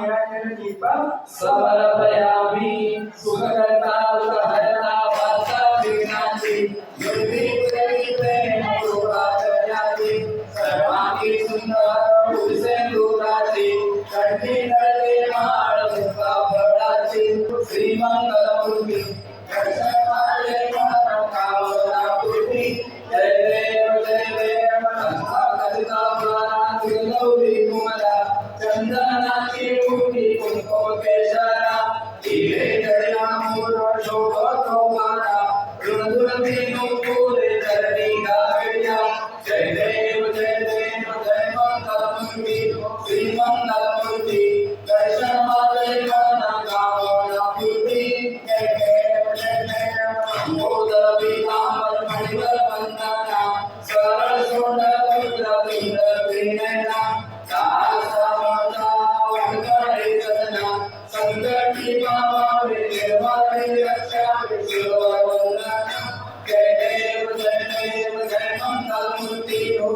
निरंजन दीपक सबल प्रयामी सुख करता हरता Thank you.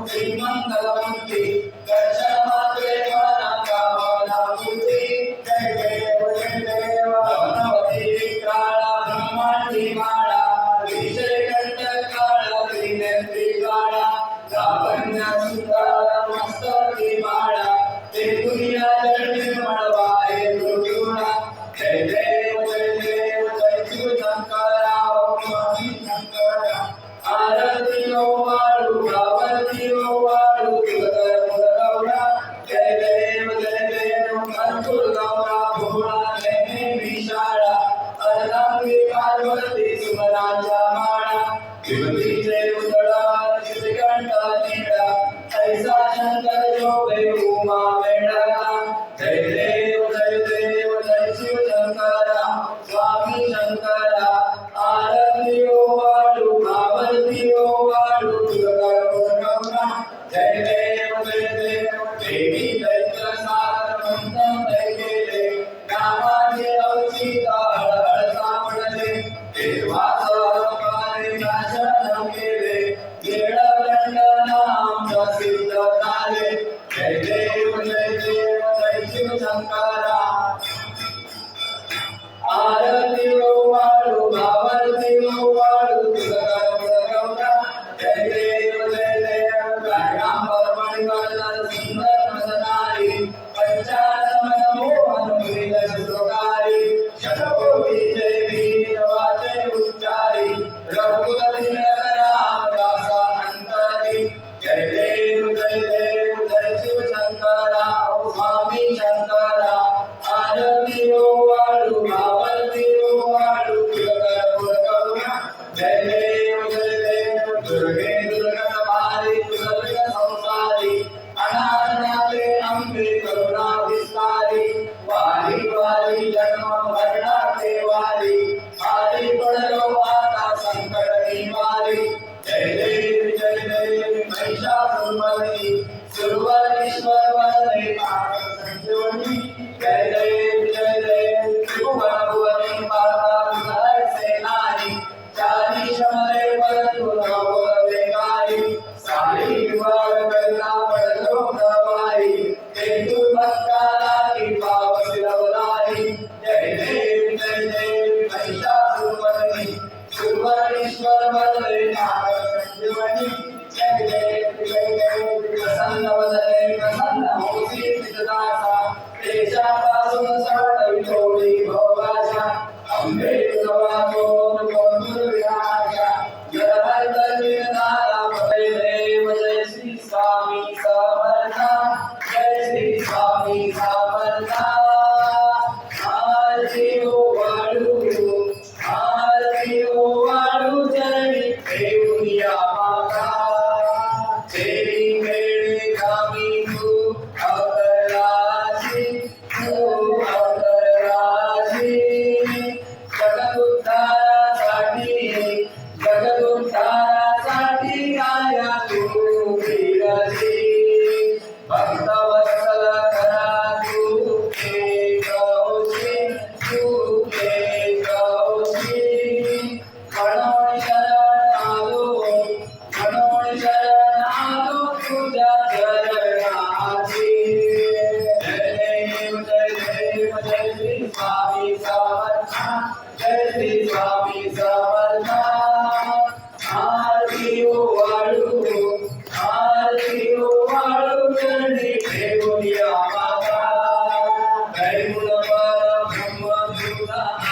confirmando la love.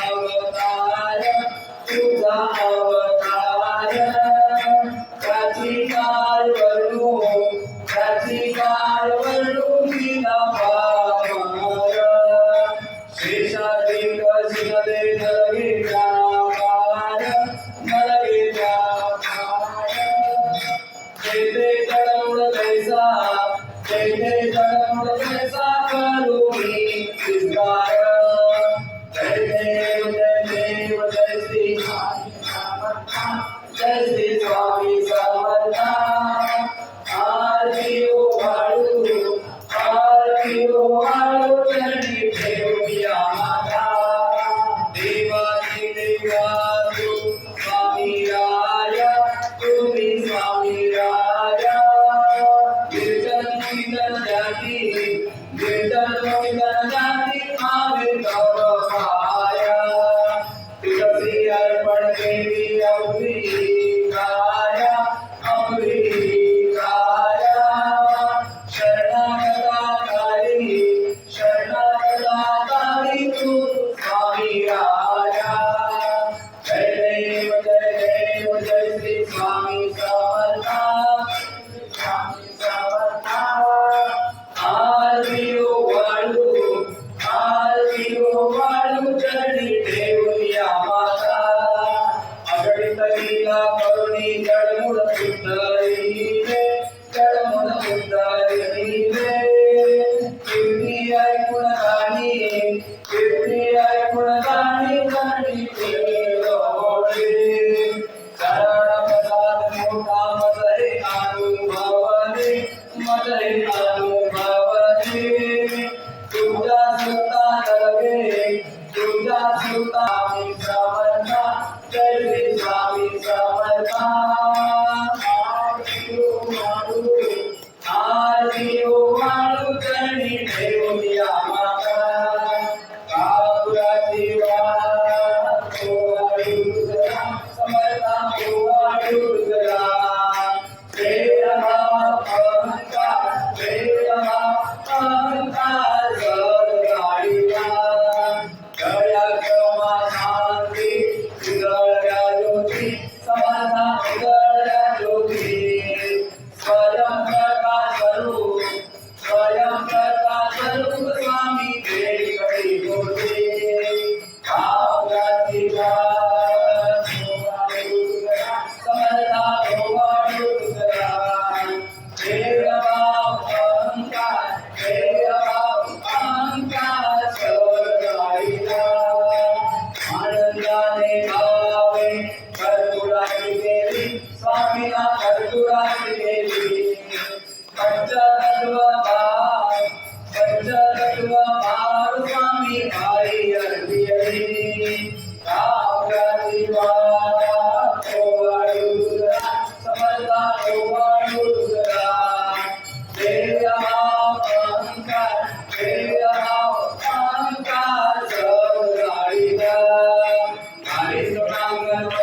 Bye.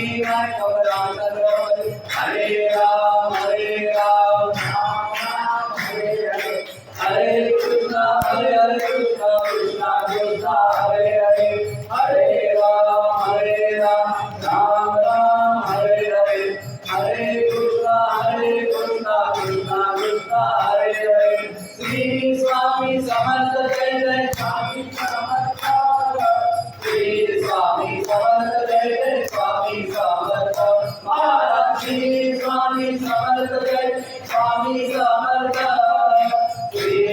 Happy Night of the Hallelujah. Samarth Jai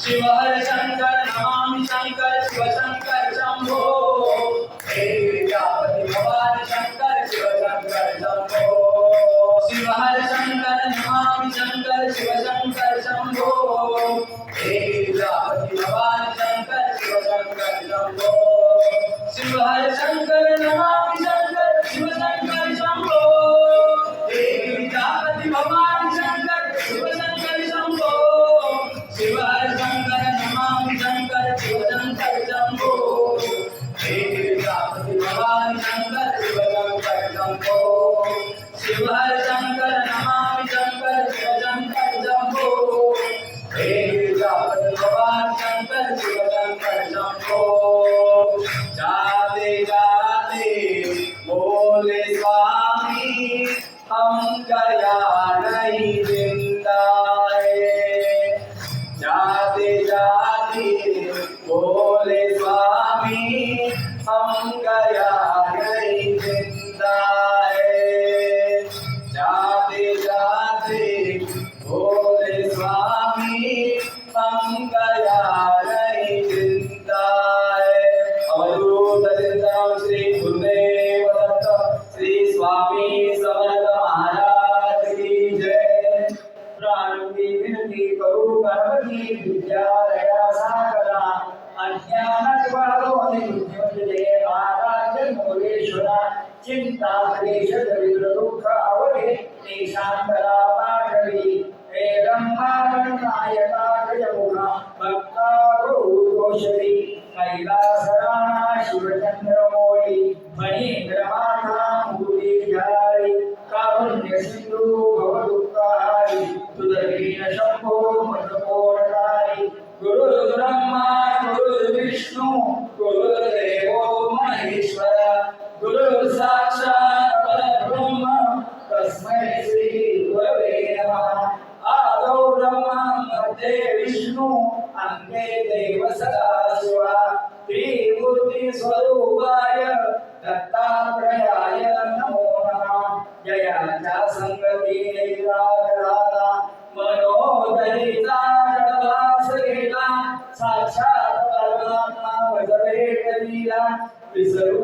希望爱像一条。శివానంద శివగం Shiva children and their employees, జయాయ నమో నమ జయ సాక్షాత్ పరమాత్మ విసరు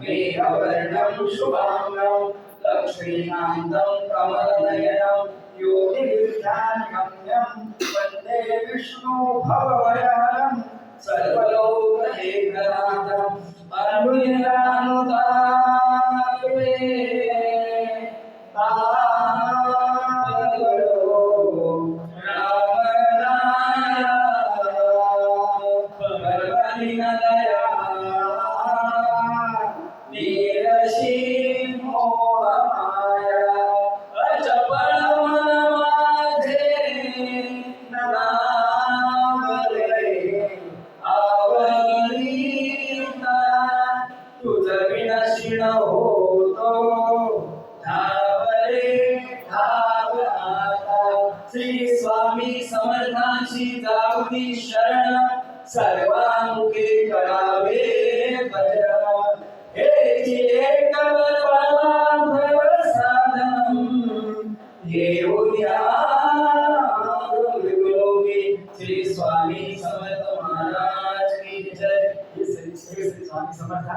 मेघवर्णं शुभाङ्गं लक्ष्मीकान्तं कमलनयनं योगिविध्यान्यं वन्दे विष्णु भववरहरं सर्वलोकहेकनाथं अनुनिरानुदाये the श्री स्वामी समर्थ महाराज श्री स्वामी समर्थ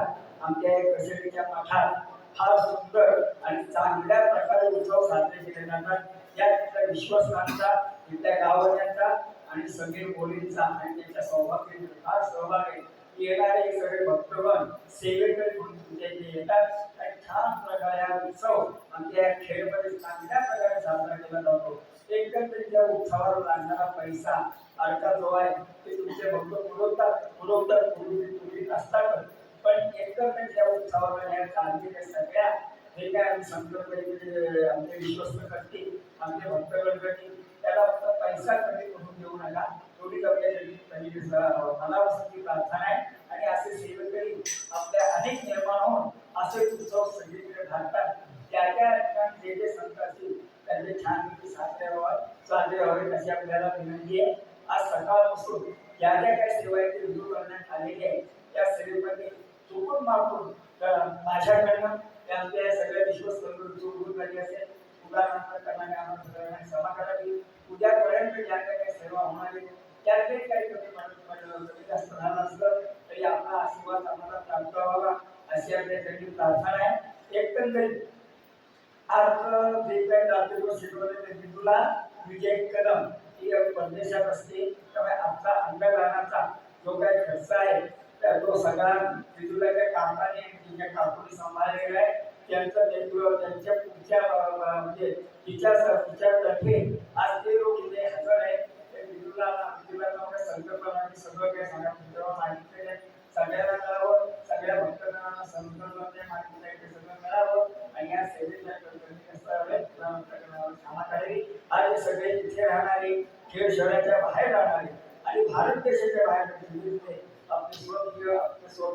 आमच्या कसेरीच्या पाठात फार सुंदर आणि चांगल्या प्रकारे उत्सव साजरे केले जातात. या तिथल्या विश्वासांचा तिथल्या गावकऱ्यांचा आणि समीर बोलींचा आणि त्यांच्या सौभाग्य फार सहभाग आहे. येणारे सगळे भक्तगण सेवेकडे म्हणून तुमच्या इथे येतात. आणि छान प्रकारे हा उत्सव आमच्या खेळमध्ये चांगल्या प्रकारे साजरा केला जातो. एकंदरीत त्या उत्सवावर लागणारा पैसा अडका जो आहे ते तुमचे भक्त पुरवतात. पुरवतात पूर्वी पूर्वी असतात पण एकंदरीत त्या उत्सवाला या चाललेल्या सगळ्या हे काय आम्ही संकल्प आमचे विश्वस्त करतील आमचे भक्तगण करतील. त्याला फक्त पैसा कमी करून देऊ नका. एवढीच आपल्यासाठी पहिली मनापासूनची प्रार्थना आहे. आणि असे सेवेकरी आपल्या अनेक निर्माण होऊन असे उत्सव सगळीकडे घालतात त्या त्या ठिकाणी जे जे संत असतील त्यांचे छानपैकी साजरे व्हावे साजरे व्हावे अशी आपल्याला विनंती आहे. आज सकाळपासून ज्या ज्या काही सेवा आहेत रुजू करण्यात आलेली आहे त्या सेवेमध्ये चुकून मागून तर माझ्याकडनं त्या सगळ्या विश्वस्त चुकून झाली असेल. उदाहरणार्थ करणारे आम्हाला सगळ्यांना क्षमा करावी उद्यापर्यंत ज्या काही सेवा होणार त्या काही कमी जास्त असलं तरी आपला आशीर्वाद आम्हाला प्राप्त व्हावा अशी आपल्यासाठी प्रार्थना आहे एकंदरीत जे काही शिकवले ते बिंदूला विजय कदम ही परदेशात असते त्यामुळे आजचा अंगदानाचा जो काही खर्च आहे तो सगळा बिंदूला काकाने तिच्या काकूने सांभाळलेला आहे त्यांचं नेतृत्व त्यांच्या पुढच्या म्हणजे तिच्या तिच्यातर्फे आज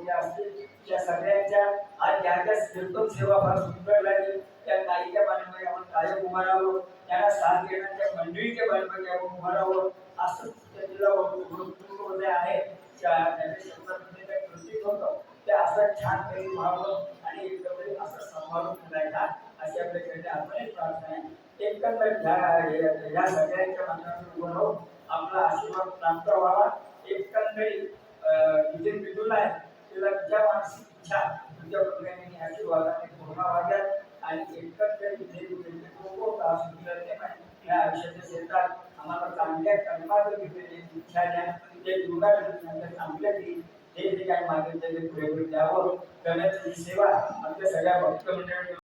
आपले असतील त्या सगळ्यांच्या आज ज्या ज्या कीर्तन सेवा फार सुंदर लागली त्या गायिका बांधवांनी आपण कायम उभा राहावं त्यांना साथ देण्याच्या मंडळीच्या बांधवांनी आपण उभा राहावं असंच त्याला वृत्तमध्ये आहे. त्या- त्याच्या शब्दामध्ये काही कृतीत होतं ते असं छान काही व्हावं आणि एकंदरीत असं सांभाळून ठेवायचा अशी आपल्याकडे आपण प्रार्थना आहे. एकंदरीत ह्या सगळ्यांच्या माध्यमातून उभं राहून आपला आशीर्वाद प्राप्त व्हावा. एकंदरीत अं, जिथे बिंदूल आहे. मानसिक इच्छा आशीर्वादाने पूर्ण आणि इथे खूप या आयुष्याच्या क्षेत्रात आम्हाला चांगल्या कर्माचं इच्छा द्या. ते दुर्गा चांगल्या देईल हे जे काही मागितले द्यावं. करण्याची सेवा आमच्या सगळ्या भक्त मंडळी